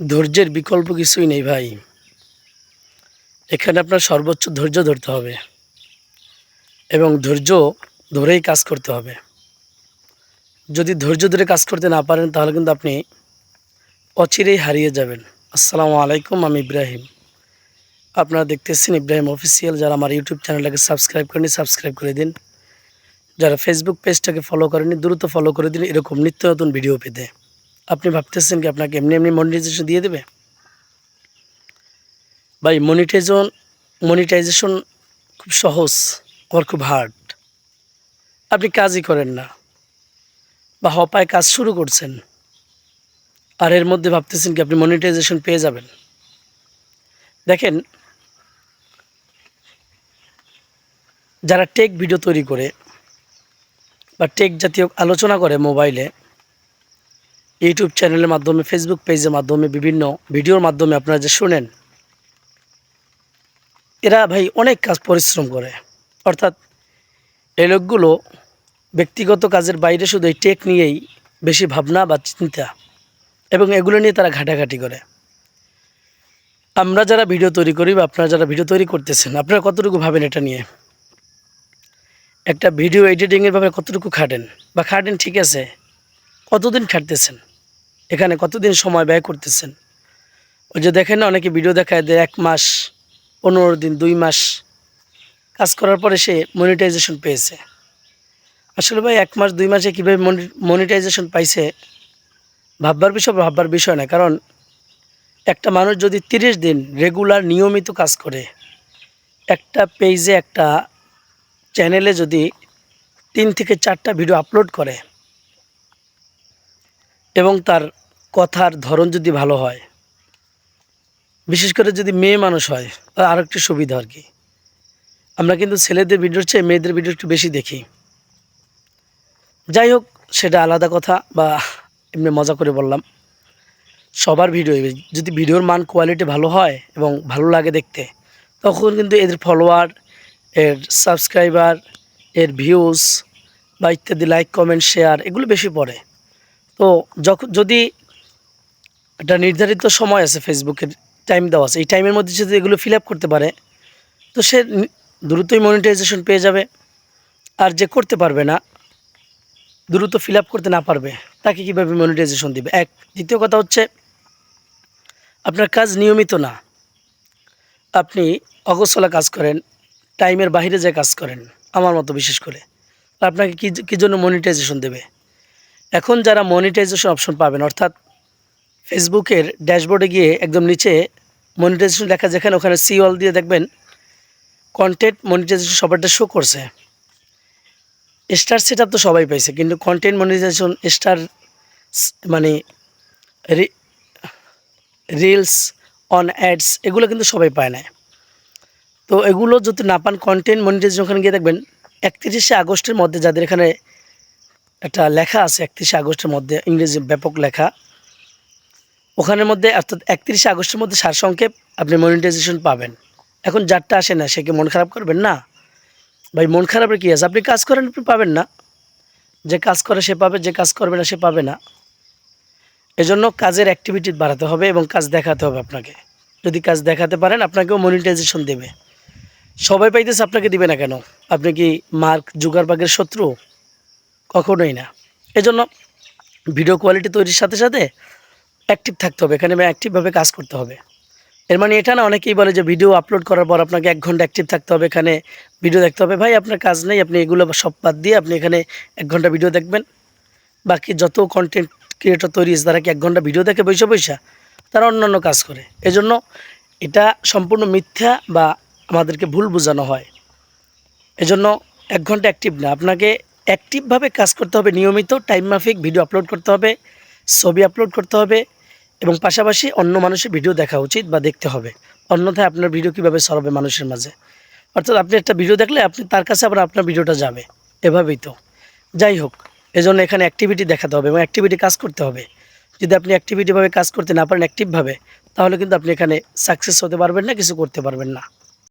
ধৈর্যের বিকল্প কিছুই নেই ভাই। এখানে আপনার সর্বোচ্চ ধৈর্য ধরতে হবে। এবং ধৈর্য ধরেই কাজ করতে হবে। যদি ধৈর্য ধরে কাজ করতে না পারেন, তাহলে কিন্তু আপনি অচিরেই হারিয়ে যাবেন। আসসালামু আলাইকুম, আমি ইব্রাহিম। আপনারা দেখতেছেন ইব্রাহিম অফিসিয়াল। যারা আমার ইউটিউব চ্যানেলটাকে সাবস্ক্রাইব করেনি সাবস্ক্রাইব করে দিন। যারা ফেসবুক পেজটাকে ফলো করেনি দ্রুত ফলো করে দিন। এরকম নিত্য নতুন ভিডিও পেতে। আপনি ভাবতেছেন কি আপনাকে এমনি এমনি মনিটাইজেশন দিয়ে দেবে? ভাই মনিটাইজন মনিটাইজেশন খুব সহজ আবার খুব হার্ড আপনি কাজই করেন না। বা হপায় কাজ শুরু করছেন। আর এর মধ্যে ভাবতেছেন কি আপনি মনিটাইজেশন পেয়ে যাবেন। দেখেন, যারা টেক ভিডিও তৈরি করে বা টেক জাতীয় আলোচনা করে মোবাইলে ইউটিউব চ্যানেলের মাধ্যমে ফেসবুক পেজের মাধ্যমে, বিভিন্ন ভিডিওর মাধ্যমে আপনারা যে শোনেন, এরা ভাই অনেক কাজ পরিশ্রম করে। অর্থাৎ এই লোকগুলো ব্যক্তিগত কাজের বাইরে শুধু এই টেক নিয়েই বেশি ভাবনা বা চিন্তা, এবং এগুলো নিয়ে তারা ঘাটাঘাটি করে। আমরা যারা ভিডিও তৈরি করি বা আপনারা যারা ভিডিও তৈরি করতেছেন, আপনারা কতটুকু ভাবেন এটা নিয়ে? একটা ভিডিও এডিটিংয়ের ব্যাপারে কতটুকু খাটেন? বা খাটেন ঠিক আছে, কতদিন খাটতেছেন? এখানে কতদিন সময় ব্যয় করতেছেন? ওই যে দেখেন না, অনেকে ভিডিও দেখায় দেয় এক মাস, পনেরো দিন, দুই মাস। কাজ করার পরে সে মনিটাইজেশন পেয়েছে। আসলে ভাই, এক মাস, দুই মাসে কীভাবে মনিটাইজেশন পাইছে? ভাববার বিষয় ভাববার বিষয় না, কারণ একটা মানুষ যদি তিরিশ দিন রেগুলার নিয়মিত কাজ করে, একটা পেজে একটা চ্যানেলে যদি তিন থেকে চারটা ভিডিও আপলোড করে এবং তার কথার ধরন যদি ভালো হয়, বিশেষ করে যদি মেয়ে মানুষ হয় আরও একটু সুবিধা আর কি। আমরা কিন্তু ছেলেদের ভিডিওর চেয়ে মেয়েদের ভিডিও একটু বেশি দেখি। যাই হোক, সেটা আলাদা কথা বা এমনি মজা করে বললাম। সবার ভিডিও, যদি ভিডিওর মান কোয়ালিটি ভালো হয় এবং ভালো লাগে দেখতে, তখন কিন্তু এদের ফলোয়ার এর সাবস্ক্রাইবার এর ভিউজ বা ইত্যাদি লাইক কমেন্ট শেয়ার এগুলো বেশি পড়ে। তো যখন যদি একটা নির্ধারিত সময় আছে ফেসবুকের টাইম দেওয়া আছে, এই টাইমের মধ্যে যদি এগুলো ফিল করতে পারে, তো সে দ্রুতই মনিটাইজেশন পেয়ে যাবে। আর যে করতে পারবে না, দ্রুত ফিল করতে না পারবে, তাকে কীভাবে মনিটাইজেশন দিবে? এক, দ্বিতীয় কথা হচ্ছে, আপনার কাজ নিয়মিত না। আপনি অগোছলা কাজ করেন টাইমের বাইরে যে কাজ করেন, আমার মতো বিশেষ করে, আপনাকে কী কী জন্য মনিটাইজেশন দেবে? এখন যারা মনিটাইজেশন অপশন পাবেন, অর্থাৎ ফেসবুকের ড্যাশবোর্ডে গিয়ে একদম নিচে মনিটাইজেশন লেখা যেখানে ওখানে সি অল দিয়ে দেখবেন কন্টেন্ট মনিটাইজেশন সবারটা শো করছে। স্টার সেট তো সবাই পাইছে, কিন্তু কন্টেন্ট মনিটাইজেশন স্টার মানে রিলস অন অ্যাডস এগুলো কিন্তু সবাই পায় না। তো এগুলো যদি না পান কন্টেন্ট মনিটাইজেশন ওখানে গিয়ে দেখবেন একত্রিশে আগস্টের মধ্যে যাদের এখানে একটা লেখা আছে একত্রিশে আগস্টের মধ্যে, ইংরেজি ব্যাপক লেখা। ওখানের মধ্যে অর্থাৎ একত্রিশে আগস্টের মধ্যে সারসংক্ষেপ আপনি মনিটাইজেশন পাবেন। এখন যারটা আসে না, সে কি মন খারাপ করবেন? না। ভাই, মন খারাপের কী আছে? আপনি কাজ করেন, আপনি পাবেন না। যে কাজ করে, সে পাবে, যে কাজ করবে না, সে পাবে না। এজন্য কাজের অ্যাক্টিভিটি বাড়াতে হবে এবং কাজ দেখাতে হবে আপনাকে। যদি কাজ দেখাতে পারেন, আপনাকেও মনিটাইজেশন দেবে। সবাই পাইতেছে, আপনাকে দিবে না কেন? আপনি কি মার্ক জুগারবাগের শত্রু? কখনোই না। এজন্য ভিডিও কোয়ালিটি তৈরির সাথে সাথে অ্যাক্টিভ থাকতে হবে। এখানে অ্যাক্টিভভাবে কাজ করতে হবে। এর মানে এটা না, অনেকেই বলে যে ভিডিও আপলোড করার পর আপনাকে এক ঘণ্টা অ্যাক্টিভ থাকতে হবে। এখানে ভিডিও দেখতে হবে। ভাই, আপনার কাজ নেই, আপনি এগুলো সব বাদ দিয়ে আপনি এখানে এক ঘণ্টা ভিডিও দেখবেন। বাকি যত কন্টেন্ট ক্রিয়েটর তৈরি হয়েছে তারা কি এক ঘণ্টা ভিডিও দেখে বৈশা বৈশা তারা অন্যান্য কাজ করে। এজন্য এটা সম্পূর্ণ মিথ্যা বা আমাদেরকে ভুল বোঝানো হয়। এজন্য এক ঘণ্টা অ্যাক্টিভ না। আপনাকে অ্যাক্টিভভাবে কাজ করতে হবে নিয়মিত টাইম মাফিক ভিডিও আপলোড করতে হবে, ছবি আপলোড করতে হবে এবং পাশাপাশি অন্য মানুষের ভিডিও দেখা উচিত বা দেখতে হবে। অন্যথায় আপনার ভিডিও কীভাবে সরাবে মানুষের মাঝে? অর্থাৎ আপনি একটা ভিডিও দেখলে আপনি তার কাছে আবার আপনার ভিডিওটা যাবে। এভাবেই তো। যাই হোক, এজন্য এখানে অ্যাক্টিভিটি দেখাতে হবে এবং অ্যাক্টিভিটি কাজ করতে হবে। যদি আপনি অ্যাক্টিভিটিভাবে কাজ করতে না পারেন অ্যাক্টিভভাবে তাহলে কিন্তু আপনি এখানে সাকসেস হতে পারবেন না, কিছু করতে পারবেন না।